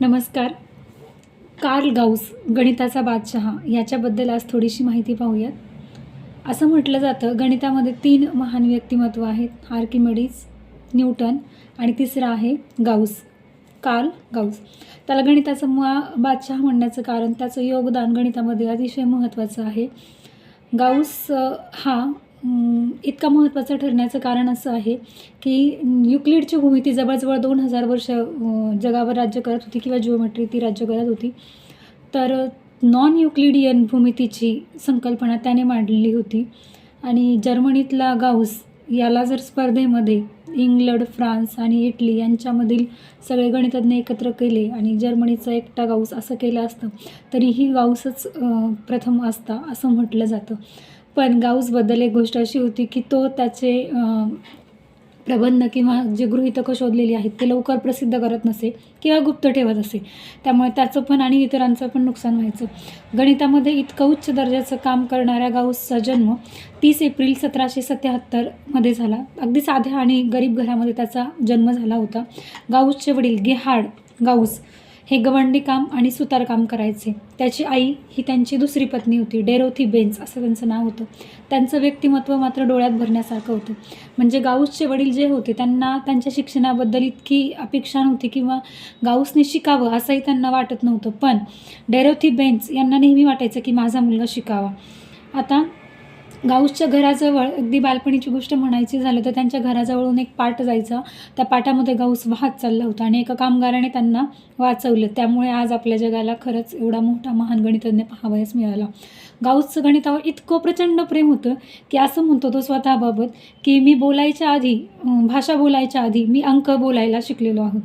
नमस्कार. Carl Gauss गणिताचा बादशहा याच्याबद्दल आज थोडीशी माहिती पाहूयात. असं म्हटलं जातं गणितामध्ये तीन महान व्यक्तिमत्व आहेत आर्किमेडीज न्यूटन आणि तिसरा आहे गाऊस. Carl Gauss. त्याला गणिताचा मुळा बादशहा म्हणण्याचं कारण त्याचं योगदान गणितामध्ये अतिशय महत्त्वाचं आहे. गाऊस हा इतका महत्त्वाचा ठरण्याचं कारण असं आहे की युक्लिडची भूमिती जवळजवळ दोन हजार वर्ष जगावर राज्य करत होती किंवा जिओमेट्री ती राज्य करत होती. तर नॉन युक्लिडियन भूमितीची संकल्पना त्याने मांडली होती. आणि जर्मनीतला गाऊस याला जर स्पर्धेमध्ये इंग्लंड फ्रान्स आणि इटली यांच्यामधील सगळे गणितज्ञ एकत्र केले आणि जर्मनीचा एकटा गाऊस असं केलं असतं तरीही गाऊसच प्रथम असता असं म्हटलं जातं. पण गाऊसबद्दल एक गोष्ट अशी होती की तो त्याचे प्रबंध किंवा जे गृहितकं शोधलेली आहेत ते लवकर प्रसिद्ध करत नसे किंवा गुप्त ठेवत असे. त्यामुळे त्याचं पण आणि इतरांचं पण नुकसान व्हायचं. गणितामध्ये इतकं उच्च दर्जाचं काम करणाऱ्या गाऊसचा जन्म तीस एप्रिल सतराशे सत्याहत्तरमध्ये झाला. अगदी साध्या आणि गरीब घरामध्ये त्याचा जन्म झाला होता. गाऊसचे वडील गेहाड गाऊस हे गवंडी काम आणि सुतारकाम करायचे. त्याची आई ही त्यांची दुसरी पत्नी होती डेरोथी बेन्स असं त्यांचं नाव होतं. त्यांचं व्यक्तिमत्व मात्र डोळ्यात भरण्यासारखं होतं. म्हणजे गाऊसचे वडील जे होते त्यांना त्यांच्या शिक्षणाबद्दल इतकी अपेक्षा नव्हती किंवा गाऊसने शिकावं असंही त्यांना वाटत नव्हतं. पण डेरोथी बेन्स यांना नेहमी वाटायचं की माझा मुलगा शिकावा. आता गाऊसच्या घराजवळ अगदी बालपणीची गोष्ट म्हणायची झालं तर त्यांच्या घराजवळून एक पाट जायचा. त्या पाटामध्ये गाऊस वाहत चालला होता आणि एका कामगाराने त्यांना वाचवलं. त्यामुळे आज आपल्या जगाला खरंच एवढा मोठा महान गणितज्ञ पाहावयास मिळाला. गाऊसचं गणितावर इतकं प्रचंड प्रेम होतं की असं म्हणतो तो स्वतःबाबत की मी बोलायच्या आधी भाषा बोलायच्या आधी मी अंक बोलायला शिकलेलो आहोत.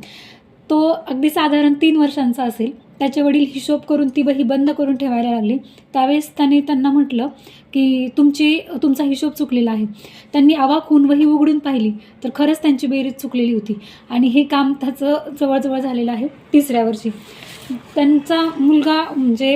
तो अगदी साधारण तीन वर्षांचा असेल. त्याचे वडील हिशोब करून ती वही बंद करून ठेवायला लागली. त्यावेळेस त्याने त्यांना म्हटलं की तुमची तुमचा हिशोब चुकलेला आहे. त्यांनी आवाक होऊन वही उघडून पाहिली तर खरंच त्यांची बेरीज चुकलेली होती. आणि हे काम त्याचं जवळजवळ झालेलं आहे तिसऱ्या वर्षी. त्यांचा मुलगा म्हणजे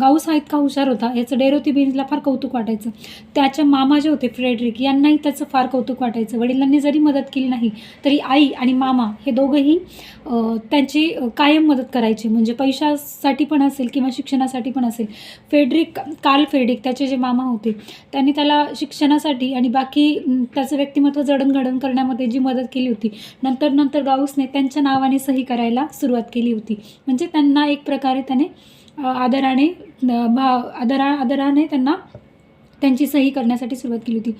गाऊस हा इतका हुशार होता याचं डेरोती बेरीजला फार कौतुक वाटायचं. त्याच्या मामा जे होते फ्रेडरिक यांनाही त्याचं फार कौतुक वाटायचं. वडिलांनी जरी मदत केली नाही तरी आई आणि मामा हे दोघंही त्यांची कायम मदत करायची. म्हणजे पैशासाठी पण असेल किंवा शिक्षणासाठी पण असेल. फेड्रिक कार्ल फेड्रिक त्याचे जे मामा होते. त्यांनी त्याला शिक्षणासाठी आणि बाकी त्याचं व्यक्तिमत्व जडणघडण करण्यामध्ये जी मदत केली होती नंतर नंतर गाऊसने त्यांच्या नावाने सही करायला सुरुवात केली होती. म्हणजे त्यांना एक प्रकारे त्याने आदराने भा आदरा आदराने त्यांना त्यांची सही करण्यासाठी सुरुवात केली होती.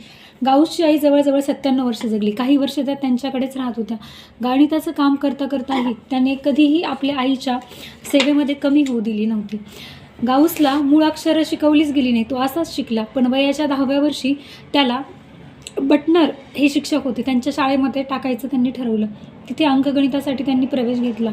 गाऊसची आई जवळजवळ सत्त्याण्णव वर्ष जगली. काही वर्ष त्या त्यांच्याकडेच राहत होत्या. गणिताचं काम करता करताही त्याने कधीही आपल्या आईच्या सेवेमध्ये कमी होऊ दिली नव्हती. गाऊसला मूळ अक्षरं शिकवलीच गेली नाही. तो असाच शिकला. पण वयाच्या दहाव्या वर्षी त्याला बटनर हे शिक्षक होते. त्यांच्या शाळेमध्ये टाकायचं त्यांनी ठरवलं. तिथे अंकगणितासाठी त्यांनी प्रवेश घेतला.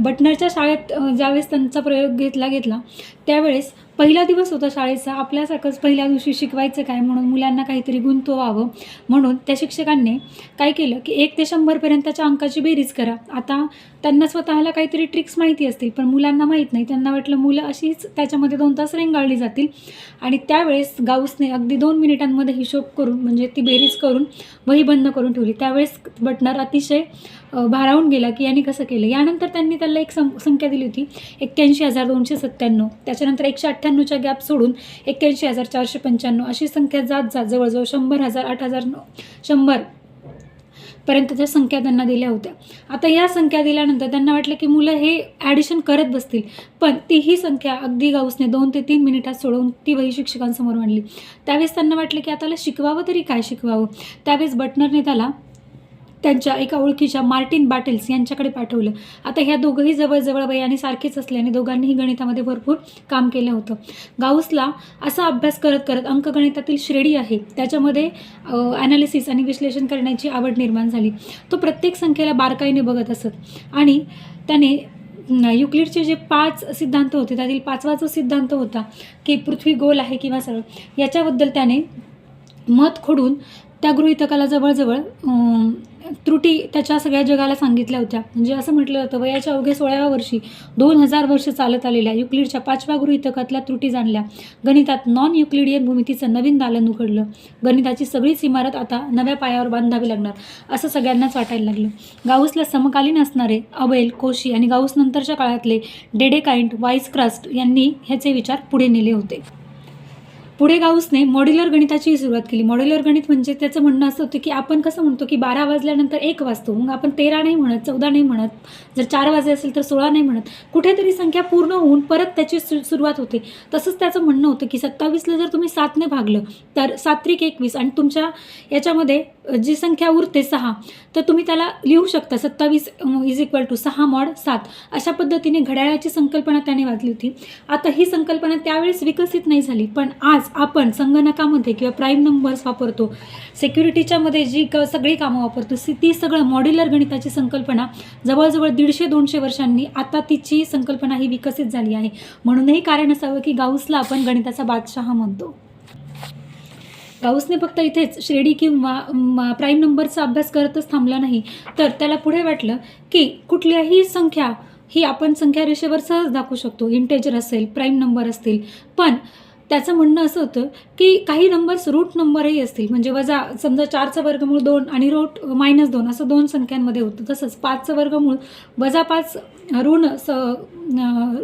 बटनरच्या शाळेत ज्यावेळेस त्यांचा प्रयोग घेतला घेतला त्यावेळेस पहिला दिवस होता शाळेचा. आपल्यासारखंच पहिल्या दिवशी शिकवायचं काय म्हणून मुलांना काहीतरी गुंतवावं म्हणून त्या शिक्षकांनी काय केलं की एक ते शंभरपर्यंतच्या अंकाची बेरीज करा. आता त्यांना स्वतःला काहीतरी ट्रिक्स माहिती असतील पण मुलांना माहीत नाही. त्यांना वाटलं मुलं अशीच त्याच्यामध्ये दोन तास रेंगाळली जातील. आणि त्यावेळेस गाऊसने अगदी दोन मिनिटांमध्ये हिशोब करून म्हणजे ती बेरीज करून वही बंद करून ठेवली. त्यावेळेस बटणार अतिशय भारावून गेला की यांनी कसं केलं? यानंतर त्यांनी त्याला एक सं संख्या दिली होती एक्क्याऐंशी हजार दोनशे सत्त्याण्णव. त्याच्यानंतर एकशे अठ्ठ्या अठ्ठ्याण्णवच्या गॅप सोडून एक्क्याऐंशी हजार चारशे पंच्याण्णव अशी संख्या जात जात जवळजवळ शंभर हजार आठ हजार नऊ शंभर पर्यंतच्या संख्या त्यांना दिल्या होत्या. आता या संख्या दिल्यानंतर त्यांना वाटलं की मुलं हे ॲडिशन करत बसतील पण तीही संख्या अगदी गाऊसने दोन ते तीन मिनिटात सोडवून ती वही शिक्षकांसमोर मांडली. त्यावेळेस त्यांना वाटलं की आता शिकवावं तरी काय शिकवावं? त्यावेळेस बटनरने त्याला त्यांच्या एका ओळखीच्या मार्टिन बाटेल्स यांच्याकडे पाठवलं. आता ह्या दोघंही जवळजवळ वयाने सारखेच असल्याने दोघांनीही गणितामध्ये भरपूर काम केलं होतं. गाऊसला असा अभ्यास करत करत अंकगणितातील श्रेणी आहे. त्याच्यामध्ये ॲनालिसिस आणि विश्लेषण करण्याची आवड निर्माण झाली. तो प्रत्येक संख्येला बारकाईने बघत असत. आणि त्याने युक्लिडचे जे पाच सिद्धांत होते त्यातील पाचवा जो सिद्धांत होता की पृथ्वी गोल आहे किंवा सरळ याच्याबद्दल त्याने मत खोडून त्या गृहितकाला जवळजवळ त्रुटी त्याच्या सगळ्या जगाला सांगितल्या होत्या. म्हणजे असं म्हटलं जातं वयाच्या अवघ्या सोळाव्या वर्षी दोन हजार वर्ष चालत आलेल्या युक्लिडच्या पाचव्या गृहितकातल्या त्रुटी जाणल्या. गणितात नॉन युक्लिडियन भूमितीचं नवीन दालन उघडलं. गणिताची सगळीच इमारत आता नव्या पायावर बांधावी लागणार असं सगळ्यांनाच वाटायला लागलं. गाऊसला समकालीन असणारे अबेल कोशी आणि गाऊस नंतरच्या काळातले डेडेकाइंट वाईस क्रास्ट यांनी ह्याचे विचार पुढे नेले होते. पुढे गाऊसने मॉड्युलर गणिताची सुरुवात केली. मॉड्युलर गणित म्हणजे त्याचं म्हणणं असं होतं की आपण कसं म्हणतो की बारा वाजल्यानंतर एक वाजतो. मग आपण तेरा नाही म्हणत चौदा नाही म्हणत जर चार वाजले असेल तर सोळा नाही म्हणत. कुठेतरी संख्या पूर्ण होऊन परत त्याची सु सुरुवात होते. तसंच त्याचं म्हणणं होतं की सत्तावीसला जर तुम्ही सातने भागलं तर सात्रिक एकवीस आणि तुमच्या याच्यामध्ये जी संख्या उरते सहा तर तुम्ही त्याला लिहू शकता. सत्तावीस इज इक्वल टू सहा मॉड सात. अशा पद्धतीने घड्याळाची संकल्पना त्याने वाचली होती. आता ही संकल्पना त्यावेळेस विकसित नाही झाली पण आज आपण संगणकामध्ये किंवा प्राईम नंबर्स वापरतो. सेक्युरिटीच्यामध्ये जी क सगळी कामं वापरतो सी ती सगळं मॉड्युलर गणिताची संकल्पना. जवळजवळ दीडशे दोनशे वर्षांनी आता तिची संकल्पना ही विकसित झाली आहे. म्हणूनही कारण असावं की गाऊसला आपण गणिताचा बादशहा म्हणतो. गाऊसने फक्त इथेच श्रेणी किंवा प्राईम नंबरचा अभ्यास करतच थांबला नाही. तर त्याला पुढे वाटलं की कुठल्याही संख्या ही आपण संख्या रेषेवर सहज दाखवू शकतो. इंटेजर असेल प्राईम नंबर असतील. पण त्याचं म्हणणं असं होतं की काही नंबर्स रूट नंबरही असतील. म्हणजे वजा समजा चारचं वर्गमूळ दोन आणि रूट मायनस दोन असं दोन संख्यांमध्ये होतं. तसंच पाचचं वर्गमूळ वजा पाच ऋण स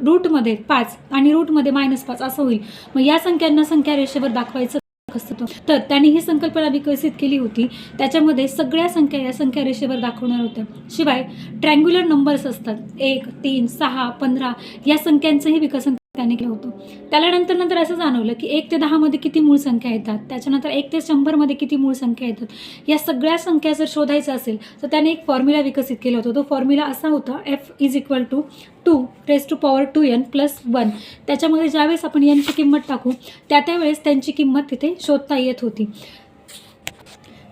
रूटमध्ये पाच आणि रूटमध्ये मायनस पाच असं होईल. मग या संख्यांना संख्या रेषेवर दाखवायचं असतं तर त्यांनी ही संकल्पना विकसित केली होती. त्याच्यामध्ये सगळ्या संख्या या संख्या रेषेवर दाखवणार होत्या. शिवाय ट्रँग्युलर नंबर्स असतात. एक तीन सहा पंधरा या संख्यांचंही विकसन त्याने केलं होतं. त्याला नंतर नंतर असं जाणवलं की एक ते दहामध्ये किती मूळ संख्या येतात त्याच्यानंतर एक ते शंभरमध्ये किती मूळ संख्या येतात. या सगळ्या संख्या जर शोधायचं असेल तर त्याने एक फॉर्म्युला विकसित केला होता. तो फॉर्म्युला असा होता F is equal to two raise to power two N plus one त्याच्यामध्ये ज्यावेळेस आपण यांची किंमत टाकू त्या त्यावेळेस त्यांची किंमत तिथे शोधता येत होती.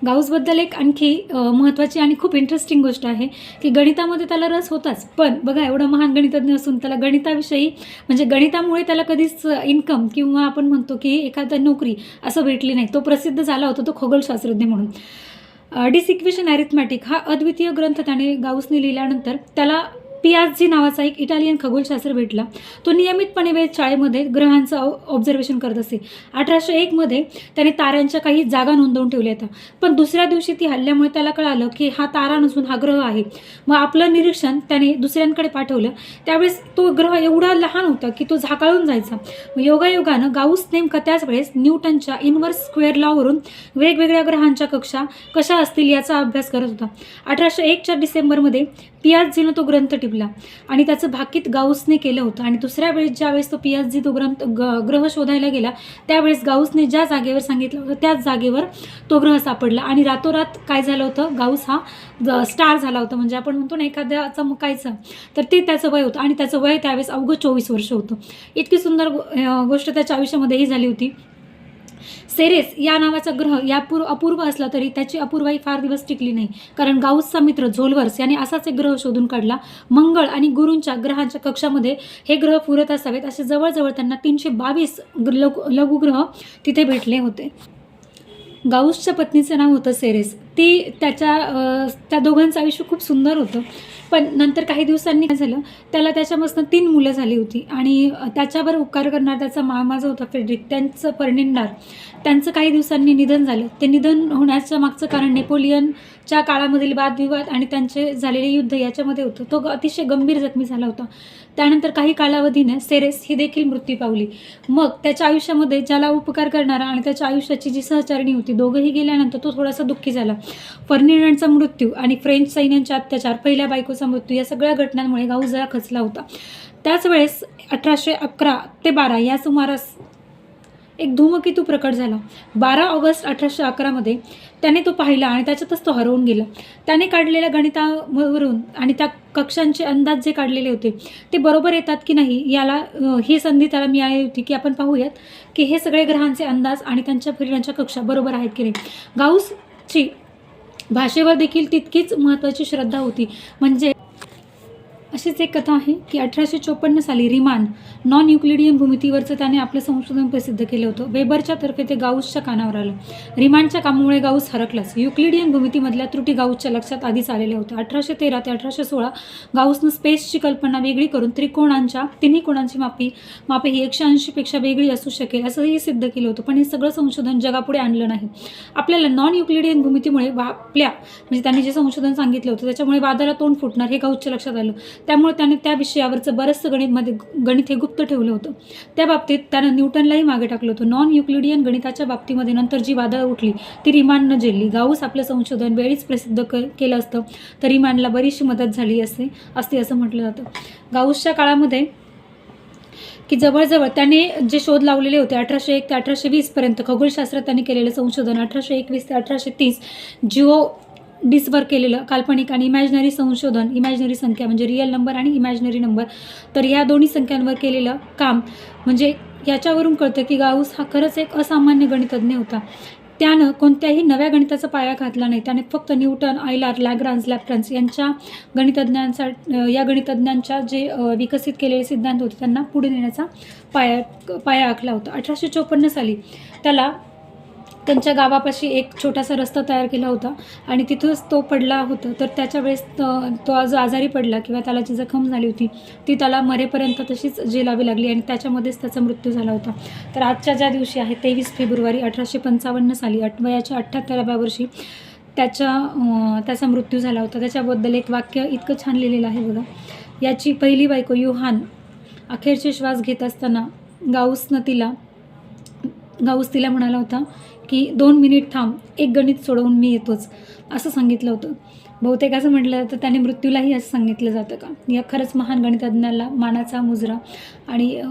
गाऊसबद्दल एक आणखी महत्त्वाची आणि खूप इंटरेस्टिंग गोष्ट आहे की गणितामध्ये त्याला रस होताच. पण बघा एवढा महान गणितज्ञ असून त्याला गणिताविषयी म्हणजे गणितामुळे त्याला कधीच इन्कम किंवा आपण म्हणतो की एखादा नोकरी असं भेटली नाही. तो प्रसिद्ध झाला होता तो खगोलशास्त्रज्ञ म्हणून. डिसिक्वेशन ॲरिथमॅटिक हा अद्वितीय ग्रंथ त्याने गाऊसने लिहिल्यानंतर त्याला पियाझी नावाचा एक इटालियन खगोलशास्त्र भेटला. तो नियमितपणे वेळ शाळेमध्ये ग्रहांचं ऑब्झर्वेशन करत असे. अठराशे एकमध्ये त्याने ताऱ्यांच्या काही जागा नोंदवून ठेवल्या होत्या. पण दुसऱ्या दिवशी ती हल्ल्यामुळे त्याला कळालं की हा तारा नसून हा ग्रह आहे. मग आपलं निरीक्षण त्याने दुसऱ्यांकडे पाठवलं. त्यावेळेस तो ग्रह एवढा लहान होता की तो झाकाळून जायचा. मग योगायोगानं गाऊस नेमकं त्याच वेळेस न्यूटनच्या इन्व्हर्स स्क्वेअर लॉवरून वेगवेगळ्या ग्रहांच्या कक्षा कशा असतील याचा अभ्यास करत होता. अठराशे एकच्या डिसेंबरमध्ये पियाझीनं तो ग्रंथ टिपला आणि त्याचं भाकीत गाऊसने केलं होतं. आणि दुसऱ्या वेळेस ज्यावेळेस तो पियाझी तो ग्रंथ ग ग्रह शोधायला गेला त्यावेळेस गाऊसने ज्या जागेवर सांगितलं होतं त्याच जागेवर तो ग्रह सापडला. आणि रातोरात काय झालं होतं? गाऊस हा स्टार झाला होता. म्हणजे आपण म्हणतो ना एखाद्या चमकायचं तर ते त्याचं वय होतं. आणि त्याचं वय त्यावेळेस अवघं चोवीस वर्ष होतं. इतकी सुंदर गोष्ट त्याच्या आयुष्यामध्येही झाली होती. सेरेस या नावाचा ग्रह या पूर्व अपूर्व असला तरी त्याची अपूर्वाई फार दिवस टिकली नाही. कारण गाऊसचा मित्र झोलवर्स याने असाच एक ग्रह शोधून काढला. मंगळ आणि गुरूंच्या ग्रहांच्या कक्षामध्ये हे ग्रह पुरत असावेत. असे जवळजवळ त्यांना तीनशे बावीस लघु लघुग्रह तिथे भेटले होते. गाऊसच्या पत्नीचं नाव होतं सेरेस. ती त्याच्या त्या दोघांचं आयुष्य खूप सुंदर होतं. पण नंतर काही दिवसांनी काय झालं त्याला त्याच्यापासून तीन मुलं झाली होती. आणि त्याच्यावर उपकार करणार त्याचा मामा जो होता फेडरिक त्यांचं परिणिंडार त्यांचं काही दिवसांनी निधन झालं. ते निधन होण्याच्या मागचं कारण नेपोलियनच्या काळामधील वादविवाद आणि त्यांचे झालेले युद्ध याच्यामध्ये होतं. तो अतिशय गंभीर जखमी झाला होता. त्यानंतर काही कालावधीने सेरेस ही देखील मृत्यू पावली. मग त्याच्या आयुष्यामध्ये ज्याला उपकार करणारा आणि त्याच्या आयुष्याची जी सहचारिणी होती दोघंही गेल्यानंतर तो थोडासा दुःखी झाला. फर्निनंडचा मृत्यू आणि फ्रेंच सैन्यांच्या अत्याचार पहिल्या बायकोचा मृत्यू या सगळ्या घटनांमुळे गाऊ जरा खचला होता. त्याच वेळेस अठराशे अकरा ते बारा या सुमारास एक धूमकेतू प्रकट झाला. बारा ऑगस्ट अठराशे अकरामध्ये त्याने तो पाहिला आणि त्याच्यातच तो हरवून गेला. त्याने काढलेल्या गणितावरून आणि त्या कक्षांचे अंदाज जे काढलेले होते ते बरोबर येतात की नाही याला ही संधी त्याला मिळाली होती की आपण पाहूयात की हे सगळे ग्रहांचे अंदाज आणि त्यांच्या फिरण्याच्या कक्षा बरोबर आहेत की नाही. गाऊसची भाषेवर देखील तितकीच महत्त्वाची श्रद्धा होती. म्हणजे अशीच एक कथा आहे की अठराशे चोपन्न साली रिमान नॉन युक्लिडियन भूमितीवरचं त्याने आपलं संशोधन प्रसिद्ध केलं होतं. वेबरच्या तर्फे ते गाऊसच्या कानावर आलं. रिमानच्या कामामुळे गाऊस हरकलाच. युक्लिडियन भूमितीमधल्या त्रुटी गाऊसच्या लक्षात आधीच आलेल्या होत्या. अठराशे तेरा ते अठराशे सोळा गाऊसनं स्पेसची कल्पना वेगळी करून त्रिकोणांच्या तिन्ही कोणांची मापी मापे ही एकशे ऐंशीपेक्षा वेगळी असू शकेल असंही सिद्ध केलं होतं. पण हे सगळं संशोधन जगापुढे आणलं नाही. आपल्याला नॉन युक्लिडियन भूमितीमुळे वा आपल्या म्हणजे त्यांनी जे संशोधन सांगितलं होतं त्याच्यामुळे वादाला तोंड फुटणार हे गाऊसच्या लक्षात आलं. त्यामुळे त्याने त्या विषयावरचं बरंचसं गणितमध्ये गणित हे गुप्त ठेवलं होतं. त्या बाबतीत त्यानं न्यूटनलाही मागे टाकलं होतं. नॉन युक्लिडियन गणिताच्या बाबतीमध्ये नंतर जी वादळ उठली ती रिमांडनं झेलली. गाऊस आपलं संशोधन वेळीच प्रसिद्ध क केलं असतं तर रिमांडला बरीचशी मदत झाली असते असते असं म्हटलं जातं. गाऊसच्या काळामध्ये की जवळजवळ त्याने जे शोध लावलेले होते अठराशे एक ते अठराशे वीसपर्यंत खगोलशास्त्रात त्यांनी केलेलं संशोधन अठराशे एकवीस ते अठराशे तीस जिओ डिसवर केलेलं काल्पनिक आणि इमॅजिनरी संशोधन इमॅजिनरी संख्या म्हणजे रिअल नंबर आणि इमॅजिनरी नंबर तर या दोन्ही संख्यांवर केलेलं काम म्हणजे याच्यावरून कळतं की गाऊस हा खरंच एक असामान्य गणितज्ञ होता. त्यानं कोणत्याही नव्या गणिताचा पाया घातला नाही. त्याने फक्त न्यूटन आयलार लॅग्रान्स लॅफ्टन्स यांच्या गणितज्ञांचा या गणितज्ञांच्या जे विकसित केलेले सिद्धांत होते त्यांना पुढे नेण्याचा पाया पाया आखला होता. अठराशे चोपन्न साली त्याला त्यांच्या गावापाशी एक छोटासा रस्ता तयार केला होता आणि तिथंच तो पडला होता. तर त्याच्या वेळेस तो आज आजारी पडला किंवा त्याला जी जखम झाली होती ती त्याला मरेपर्यंत तशीच झेलावी लागली आणि त्याच्यामध्येच त्याचा मृत्यू झाला होता. तर आजच्या ज्या दिवशी आहे तेवीस फेब्रुवारी अठराशे पंचावन्न साली अट वयाच्या अठ्ठ्याहत्तराव्या वर्षी त्याच्या त्याचा मृत्यू झाला होता. त्याच्याबद्दल एक वाक्य इतकं छान लिहिलेलं आहे बघा. याची पहिली बायको युहान अखेरचे श्वास घेत असताना गाऊसनं तिला गाऊस तिला म्हणाला होता की दोन मिनिट थांब एक गणित सोडवून मी येतोच असं सांगितलं होतं. बहुतेक असं म्हटलं तर त्याने मृत्यूलाही असं सांगितलं जातं का? या खरंच महान गणितज्ञाला मानाचा मुजरा. आणि